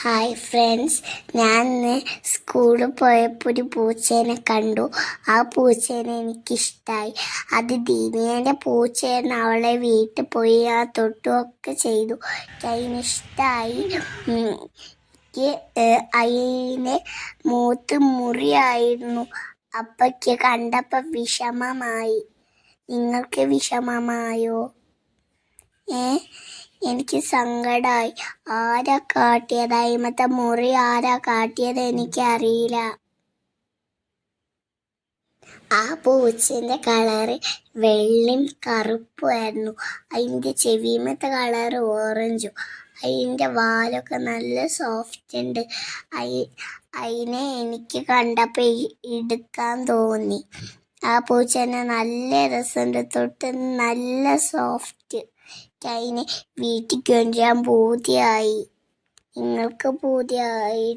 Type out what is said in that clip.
Hi friends ഞാൻ സ്കൂളിൽ പോയപ്പോൾ ഒരു പൂച്ചേനെ കണ്ടു. ആ പൂച്ചേനെ എനിക്കിഷ്ടമായി അത് ദീനിയന്റെ പൂച്ചേനെ അവളെ വീട്ടിൽ പോയി ആ തൊട്ടുമൊക്കെ ചെയ്തു. അതിനിഷ്ടമായി എനിക്ക് അതിനെ മൂത്ത് മുറിയായിരുന്നു. അപ്പയ്ക്ക് കണ്ടപ്പോൾ വിഷമമായി. നിങ്ങൾക്ക് വിഷമമായോ? ഏ? എനിക്ക് സങ്കടായി. ആരാ കാട്ടിയത്? അയിമത്തെ മുറി ആരാ കാട്ടിയത് എനിക്കറിയില്ല. ആ പൂച്ചേന്റെ കളറ് വെള്ളയും കറുപ്പുമായിരുന്നു അതിന്റെ ചെവിമത്തെ കളറ് ഓറഞ്ചും. അതിന്റെ വാലൊക്കെ നല്ല സോഫ്റ്റ് ഉണ്ട്. അയി അതിനെ എനിക്ക് കണ്ടപ്പോൾ എടുക്കാൻ തോന്നി. ആ പൂച്ചേനെ നല്ല രസമുണ്ട്. തൊട്ട് നല്ല സോഫ്റ്റ് അതിനെ വീട്ടിൽ കൊണ്ടുവരാൻ പൂതിയായി. നിങ്ങൾക്ക് പൂതിയായി.